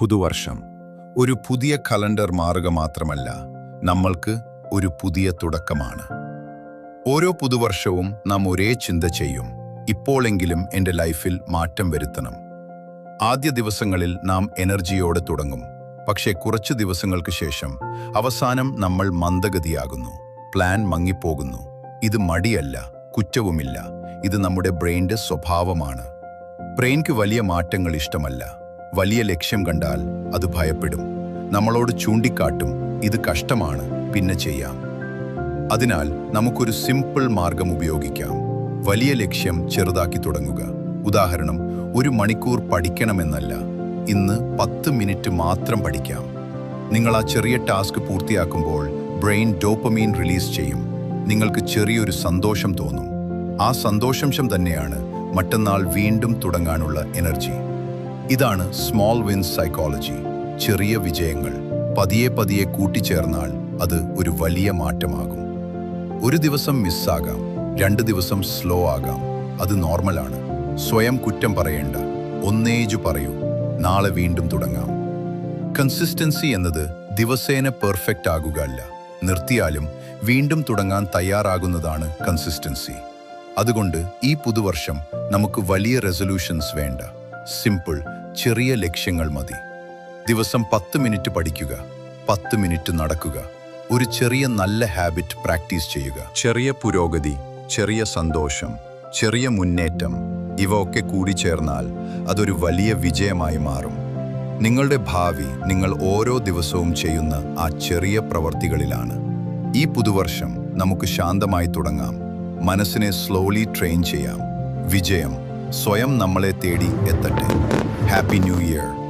പുതുവർഷം. ഒരു പുതിയ കലണ്ടർ മാറുക മാത്രമല്ല നമ്മൾക്ക് ഒരു പുതിയ തുടക്കമാണ്. ഓരോ പുതുവർഷവും നാം ഒരേ ചിന്ത ചെയ്യും ഇപ്പോഴെങ്കിലും എന്റെ ലൈഫിൽ മാറ്റം വരുത്തണം. ആദ്യ ദിവസങ്ങളിൽ നാം എനർജിയോടെ തുടങ്ങും പക്ഷേ കുറച്ച് ദിവസങ്ങൾക്ക് ശേഷം അവസാനം നമ്മൾ മന്ദഗതിയാകുന്നു പ്ലാൻ മങ്ങിപ്പോകുന്നു. ഇത് മടിയല്ല കുറ്റവുമില്ല ഇത് നമ്മുടെ ബ്രെയിന്റെ സ്വഭാവമാണ്. ബ്രെയിൻക്ക് വലിയ മാറ്റങ്ങൾ ഇഷ്ടമല്ല വലിയ ലക്ഷ്യം കണ്ടാൽ അത് ഭയപ്പെടും. നമ്മളോട് ചൂണ്ടിക്കാട്ടും ഇത് കഷ്ടമാണ് പിന്നെ ചെയ്യാം. അതിനാൽ നമുക്കൊരു സിമ്പിൾ മാർഗം ഉപയോഗിക്കാം. വലിയ ലക്ഷ്യം ചെറുതാക്കി തുടങ്ങുക. ഉദാഹരണം ഒരു മണിക്കൂർ പഠിക്കണമെന്നല്ല. ഇന്ന് പത്ത് മിനിറ്റ് മാത്രം പഠിക്കാം. നിങ്ങൾ ആ ചെറിയ ടാസ്ക് പൂർത്തിയാക്കുമ്പോൾ ബ്രെയിൻ ഡോപ്പമീൻ റിലീസ് ചെയ്യും. നിങ്ങൾക്ക് ചെറിയൊരു സന്തോഷം തോന്നും. ആ സന്തോഷംശം തന്നെയാണ് മറ്റന്നാൾ വീണ്ടും തുടങ്ങാനുള്ള എനർജി. ഇതാണ് സ്മോൾ വിൻസ് സൈക്കോളജി ചെറിയ വിജയങ്ങൾ പതിയെ പതിയെ കൂട്ടിച്ചേർന്നാൽ അത് ഒരു വലിയ മാറ്റമാകും. ഒരു ദിവസം മിസ്സാകാം രണ്ട് ദിവസം സ്ലോ ആകാം. അത് നോർമലാണ് സ്വയം കുറ്റം പറയേണ്ട ഒന്നേജു പറയൂ നാളെ വീണ്ടും തുടങ്ങാം. കൺസിസ്റ്റൻസി എന്നത് ദിവസേന പെർഫെക്റ്റ് ആകുക അല്ല നിർത്തിയാലും വീണ്ടും തുടങ്ങാൻ തയ്യാറാകുന്നതാണ് കൺസിസ്റ്റൻസി അതുകൊണ്ട് ഈ പുതുവർഷം നമുക്ക് വലിയ റെസൊല്യൂഷൻസ് വേണ്ട. സിമ്പിൾ ചെറിയ ലക്ഷ്യങ്ങൾ മതി. ദിവസം പത്ത് മിനിറ്റ് പഠിക്കുക പത്ത് മിനിറ്റ് നടക്കുക ഒരു ചെറിയ നല്ല ഹാബിറ്റ് പ്രാക്ടീസ് ചെയ്യുക. ചെറിയ പുരോഗതി ചെറിയ സന്തോഷം ചെറിയ മുന്നേറ്റം ഇവ ഒക്കെ കൂടി കൂടിച്ചേർന്നാൽ അതൊരു വലിയ വിജയമായി മാറും. നിങ്ങളുടെ ഭാവി നിങ്ങൾ ഓരോ ദിവസവും ചെയ്യുന്ന ആ ചെറിയ പ്രവർത്തികളിലാണ്. ഈ പുതുവർഷം നമുക്ക് ശാന്തമായി തുടങ്ങാം. മനസ്സിനെ സ്ലോലി ട്രെയിൻ ചെയ്യാം. വിജയം സ്വയം നമ്മളെ തേടി എത്തട്ടെ. Happy new year